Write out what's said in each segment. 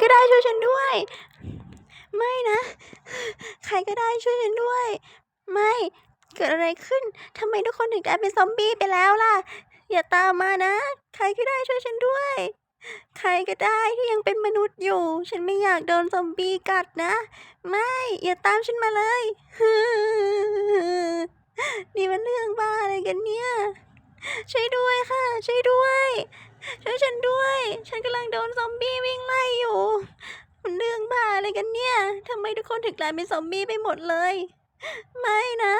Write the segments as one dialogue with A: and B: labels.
A: ก็ได้ช่วยฉันด้วย ไม่นะ ใครก็ได้ช่วยฉันด้วย ไม่เกิดอะไรขึ้นทำไมทุกคนถึงกลายเป็นซอมบี้ไปแล้วล่ะ อย่าตามมานะ ใครก็ได้ช่วยฉันด้วย ใครก็ได้ที่ยังเป็นมนุษย์อยู่ ฉันไม่อยากโดนซอมบี้กัดนะ ไม่ อย่าตามฉันมาเลยนี่มันเรื่องบ้าอะไรกันเนี่ยช่วยด้วยค่ะช่วยด้วย ช่วยฉันด้วย ฉันกำลังโดนซอมบี้วิ่งไล่อยู่ มันเรื่องบ้าอะไรกันเนี่ยทำไมทุกคนถึงกลายเป็นซอมบี้ไปหมดเลย ไม่นะ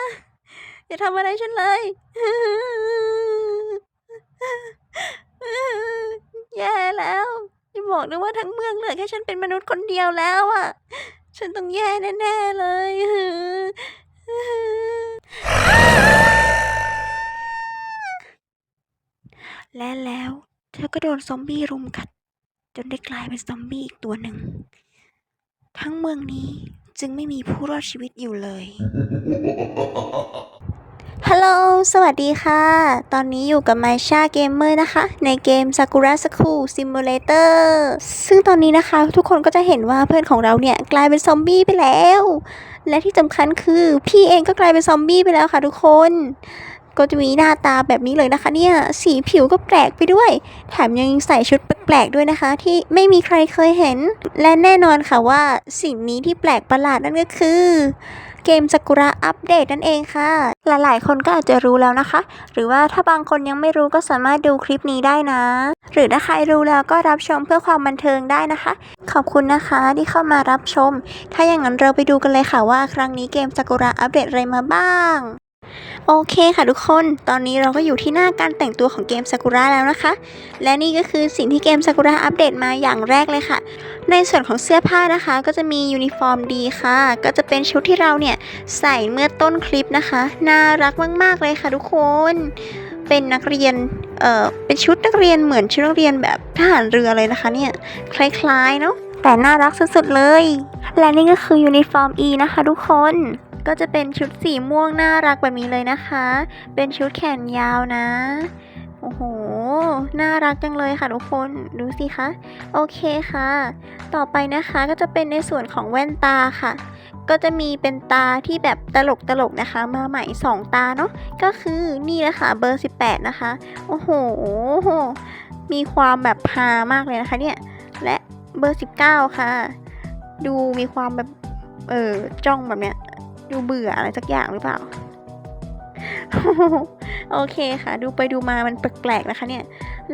A: อย่าทำอะไรฉันเลย แย่แล้วอย่าบอกนะว่าทั้งเมืองเหลือแค่ฉันเป็นมนุษย์คนเดียวแล้วอะ ฉันต้องแย่แน่ๆเลยและแล้ว เธอก็โดนซอมบี้รุมกัด จนได้กลายเป็นซอมบี้อีกตัวหนึ่ง ทั้งเมืองนี้จึงไม่มีผู้รอดชีวิตอยู่เลย ฮัลโหล สวัสดีค่ะ ตอนนี้อยู่กับไมชาเกมเมอร์นะคะ ในเกม Sakura School Simulator ซึ่งตอนนี้นะคะ ทุกคนก็จะเห็นว่าเพื่อนของเราเนี่ย กลายเป็นซอมบี้ไปแล้ว และที่สำคัญคือ พี่เองก็กลายเป็นซอมบี้ไปแล้วค่ะทุกคน ก็จะมีหน้าตาแบบนี้เลยนะคะ เนี่ยสีผิวก็แปลกไปด้วย แถมยังใส่ชุดแปลกๆด้วยนะคะ ที่ไม่มีใครเคยเห็น และแน่นอนค่ะว่าสิ่งนี้ที่แปลกประหลาดนั่นก็คือเกมซากุระอัปเดตนั่นเองค่ะ หลายๆ คนก็อาจจะรู้แล้วนะคะ หรือว่าถ้าบางคนยังไม่รู้ก็สามารถดูคลิปนี้ได้นะ หรือถ้าใครรู้แล้วก็รับชมเพื่อความบันเทิงได้นะคะ ขอบคุณนะคะที่เข้ามารับชม ถ้าอย่างนั้นเราไปดูกันเลยค่ะว่า ครั้งนี้เกมซากุระอัปเดตอะไรมาบ้าง โอเคค่ะทุกคน ตอนนี้เราก็อยู่ที่หน้าการแต่งตัวของเกมซากุระแล้วนะคะ และนี่ก็คือสิ่งที่เกมซากุระอัปเดตมาอย่างแรกเลยค่ะ ในส่วนของเสื้อผ้านะคะ ก็จะมียูนิฟอร์มดีค่ะ ก็จะเป็นชุดที่เราเนี่ยใส่เมื่อต้นคลิปนะคะ น่ารักมาก ๆ เลยค่ะทุกคน เป็นนักเรียน เอ่อ เป็นชุดนักเรียนเหมือนชุดนักเรียนแบบทหารเรือเลยนะคะเนี่ย คล้าย ๆ เนาะ แต่น่ารักสุดๆเลย และนี่ก็คือยูนิฟอร์ม E นะคะ ทุกคน ก็จะเป็นชุดสีม่วงน่ารักแบบนี้เลยนะคะ เป็นชุดแขนยาวนะ โอ้โห น่ารักจังเลยค่ะทุกคน ดูสิคะ โอเคค่ะ ต่อไปนะคะก็จะเป็นในส่วนของแว่นตาค่ะ ก็จะมีเป็นตาที่แบบตลกตลกนะคะ มาใหม่ 2 ตาเนาะ ก็คือนี่แหละค่ะเบอร์ 18 นะคะ โอ้โห มีความแบบฮามากเลยนะคะเนี่ย และเบอร์ 19 ค่ะ ดูมีความแบบ เออจ้องแบบเนี้ย ดูเบื่ออะไรสักอย่างหรือเปล่า โอเคค่ะ ดูไปดูมามันแปลกๆนะคะเนี่ย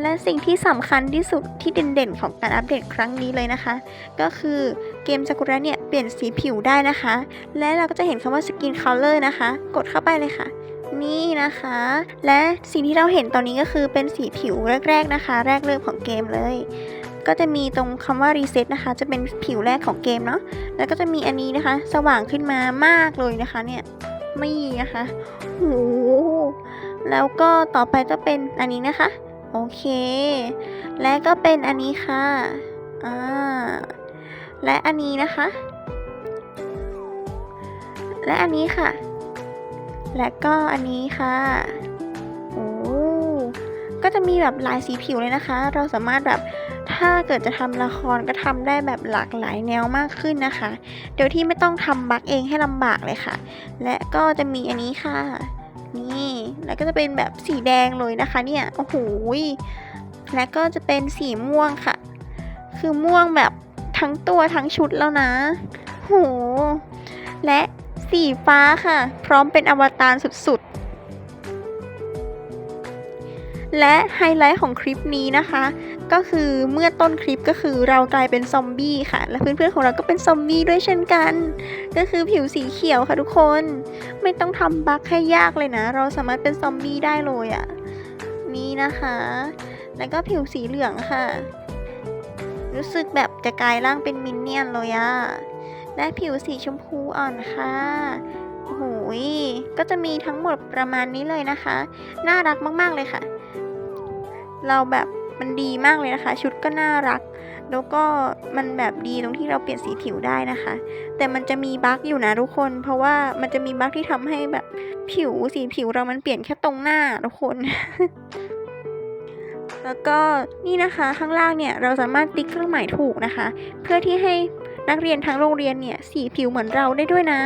A: และสิ่งที่สำคัญที่สุดที่เด่นๆ ของการอัปเดตครั้งนี้เลยนะคะ ก็คือเกมซากุระเนี่ยเปลี่ยนสีผิวได้นะคะ และเราก็จะเห็นคำว่า Skin Color นะคะ กดเข้าไปเลยค่ะนี่นะคะ และสิ่งที่เราเห็นตอนนี้ก็คือเป็นสีผิวแรก ๆนะคะ แรกเริ่มของเกมเลย ก็จะมีตรงคำว่า Reset นะคะ จะเป็นผิวแรกของเกมเนาะ แล้วก็จะมีอันนี้นะคะ สว่างขึ้นมามากเลยนะคะเนี่ย ไม่นะคะโหแล้วก็ต่อไปก็เป็นอันนี้นะคะ โอเค และก็เป็นอันนี้ค่ะ อ่า และอันนี้นะคะ และอันนี้ค่ะ และก็อันนี้ค่ะโอ้ก็จะมีแบบหลายสีผิวเลยนะคะ เราสามารถแบบ ถ้าเกิดจะทำละครก็ทำได้แบบหลากหลายแนวมากขึ้นนะคะ โดยที่ไม่ต้องทำบักเองให้ลำบากเลยค่ะ และก็จะมีอันนี้ค่ะ นี่ แล้วก็จะเป็นแบบสีแดงเลยนะคะเนี่ย โอ้โห และก็จะเป็นสีม่วงค่ะ คือม่วงแบบทั้งตัวทั้งชุดแล้วนะ โห และสีฟ้าค่ะ พร้อมเป็นอวตารสุดๆและไฮไลท์ของคลิปนี้นะคะ ก็คือเมื่อต้นคลิปก็คือเรากลายเป็นซอมบี้ค่ะ และเพื่อนๆของเราก็เป็นซอมบี้ด้วยเช่นกัน ก็คือผิวสีเขียวค่ะทุกคน ไม่ต้องทำบั๊กให้ยากเลยนะ เราสามารถเป็นซอมบี้ได้เลยอะ่ะนี่นะคะ แล้วก็ผิวสีเหลืองค่ะ รู้สึกแบบจะกลายร่างเป็นมินเนี่ยนเลยอะ่ะและผิวสีชมพูอ่อนค่ะโอ้โหยก็จะมีทั้งหมดประมาณนี้เลยนะคะ น่ารักมากๆเลยค่ะ เราแบบ มันดีมากเลยนะคะ ชุดก็น่ารัก แล้วก็มันแบบดีตรงที่เราเปลี่ยนสีผิวได้นะคะ แต่มันจะมีบั๊กอยู่นะทุกคน เพราะว่ามันจะมีบั๊กที่ทำให้แบบผิวสีผิวเรามันเปลี่ยนแค่ตรงหน้าทุกคน แล้วก็นี่นะคะข้างล่างเนี่ยเราสามารถติ๊กเครื่องหมายถูกนะคะ เพื่อที่ให้นักเรียนทั้งโรงเรียนเนี่ยสีผิวเหมือนเราได้ด้วยนะ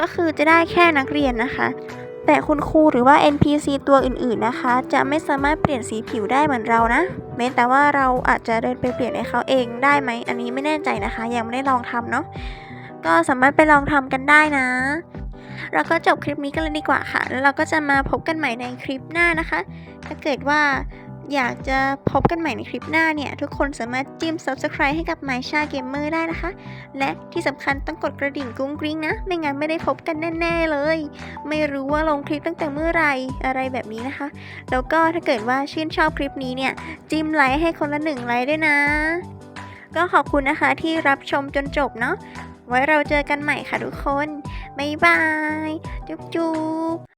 A: ก็คือจะได้แค่นักเรียนนะคะ แต่คุณครูหรือว่า NPC ตัวอื่นๆนะคะ จะไม่สามารถเปลี่ยนสีผิวได้เหมือนเรานะแม้แต่ว่าเราอาจจะเดินไปเปลี่ยนให้เขาเองได้ไหมอันนี้ไม่แน่ใจนะคะ ยังไม่ได้ลองทำเนาะก็สามารถไปลองทำกันได้นะเราก็จบคลิปนี้กันเลยดีกว่าค่ะ แล้วเราก็จะมาพบกันใหม่ในคลิปหน้านะคะ ถ้าเกิดว่า อยากจะพบกันใหม่ในคลิปหน้าเนี่ย ทุกคนสามารถจิ้ม subscribe ให้กับ My Sha Gamer ได้นะคะ และที่สำคัญต้องกดกระดิ่งกุ้งกริ้งนะ ไม่งั้นไม่ได้พบกันแน่ ๆเลย ไม่รู้ว่าลงคลิปตั้งแต่เมื่อไหรอะไรแบบนี้นะคะ แล้วก็ถ้าเกิดว่าชื่นชอบคลิปนี้เนี่ย จิ้มไลค์ให้คนละหนึ่งไลค์ด้วยนะ ก็ขอบคุณนะคะที่รับชมจนจบเนาะไว้เราเจอกันใหม่ค่ะทุกคนบ๊ายบาย จุ๊บจุ๊บ